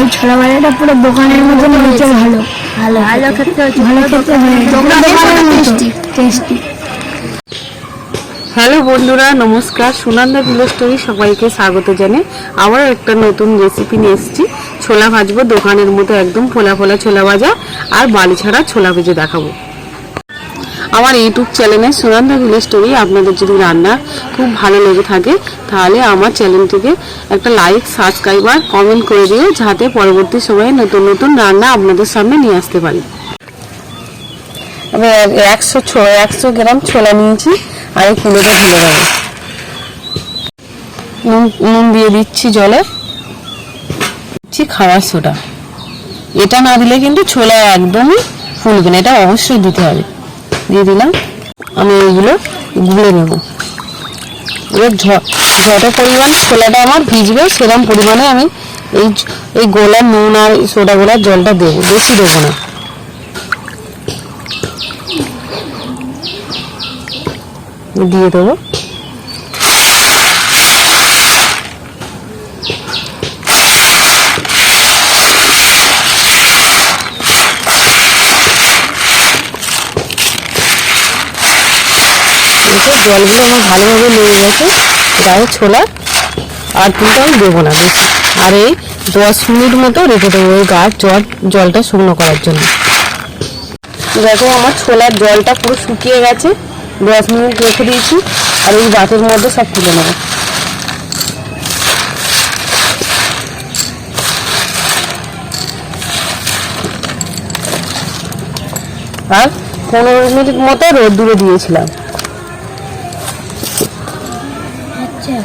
এই ছোলা পুরো দোকানের মতো ভালো। ভালো ভালো খেতে ভালো খেতে দোকানের টেস্টি টেস্টি হ্যালো বন্ধুরা নমস্কার। সুনন্দা ভিলো স্টোরি সবাইকে স্বাগত জানে আবার একটা নতুন রেসিপি নিয়ে এসেছি। ছোলা ভাজবো দোকানের মতো একদম ফোলা ফোলা ছোলা ভাজা। আর বালি ছাড়া ছোলা ভেজে দেখাবো। আমার ইউটিউব চ্যানেলে সুনন্দা ভিলো স্টোরি আপনাদের যদি রান্না খুব ভালো লেগে থাকে, তাহলে আমার চ্যানেলটিকে একটা লাইক সাবস্ক্রাইব আর কমেন্ট করে দিও, যাতে পরবর্তী সময়ে নতুন নতুন রান্না আপনাদের সামনে নিয়ে আসতে পারি। আমি একশো একশো গ্রাম ছোলা নিয়েছি আর এই কুলোটা ঢেলে দেবো নুন নুন দিয়ে দিচ্ছি জলে। দিচ্ছি খাওয়ার সোডা। এটা না দিলে কিন্তু ছোলা একদমই ফুলবে না, এটা অবশ্যই দিতে হবে। দিয়ে দিলাম। আমি এইগুলো গুলে নেব। এবার যত পরিমাণ ছোলাটা আমার ভিজবে সেরকম পরিমাণে আমি এই এই গোলার নুন আর সোডা গোলার জলটা দেবো, বেশি দেবো না। দিয়ে দেবো। জলগুলো আমার ভালোভাবে লেগে গেছে। গায়ে ছোলা আর কিন্তু আমি দেবো না, বেশি। আর এই দশ মিনিট মতো রেখে দেবো ওই গাছ জল, জলটা শুকনো করার জন্য। দেখো, আমার ছোলার জলটা পুরো শুকিয়ে গেছে। দশ মিনিট রেখে দিয়েছি, আর এই বাতের মধ্যে সব তুলে নেব। আর পনেরো মিনিট মতো রোদ রোদ্দুরে দিয়েছিলাম।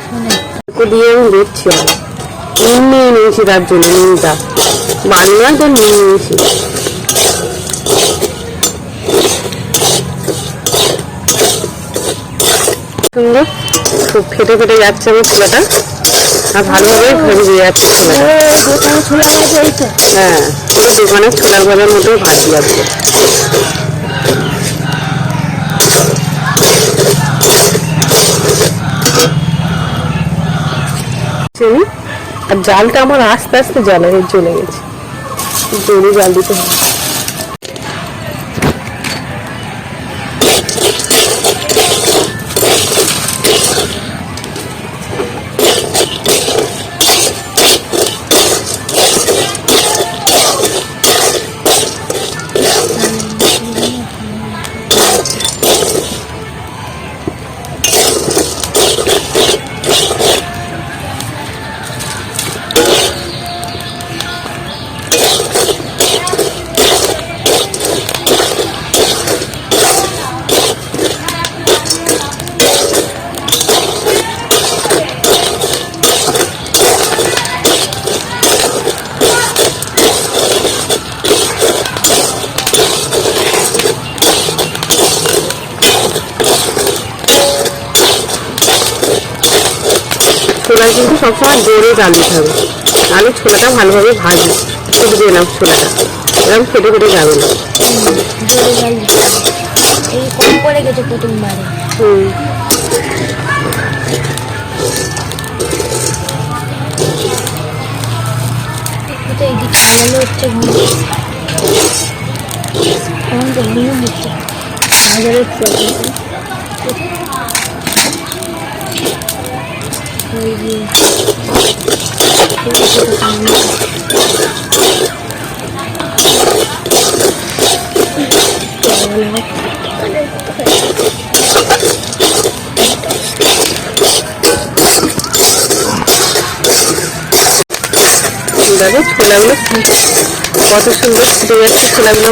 ফোনে ওকে দিয়ে আমি আমি নুন নিয়ে নিয়েছি তার জন্য নুনটা বালি তো নুন নিয়েছি। সুন্দর। খুব ফেটে ফেটে যাচ্ছে আমার ছোলাটা। আর ভালোভাবে ভেজে যাচ্ছে ছোলাটা। হ্যাঁ পুরো দোকানের ছোলার ভাজার মতো ভাজি যাচ্ছে আর জালটা আমার আস্তে আস্তে জলে চলে গেছে। জোরে জাল দিতে হবে। কিন্তু সবসময় জোরে জাল দিতে হবে। নাহলে ছোলাটা ভালোভাবে ভাজি। ফুটবে না ছোলাটা। এরকম ফেটে ফেটে যাবে না। হুম। আলো হচ্ছে ঘুম এখন তো ঘুম হচ্ছে বাজারের প্রবলেম ওই যে দেখো ছোলাগুলো কত সুন্দর ফুটে যাচ্ছে ছোলাগুলো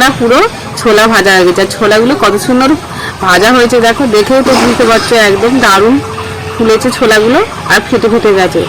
ছাড়া পুরো ছোলা ভাজা হয়ে গেছে। আর ছোলাগুলো কত সুন্দর ভাজা হয়েছে, দেখো। দেখেও তো বুঝতে পারছ, একদম দারুণ ফুলেছে ছোলাগুলো, আর ফেটে ফেটে গেছে।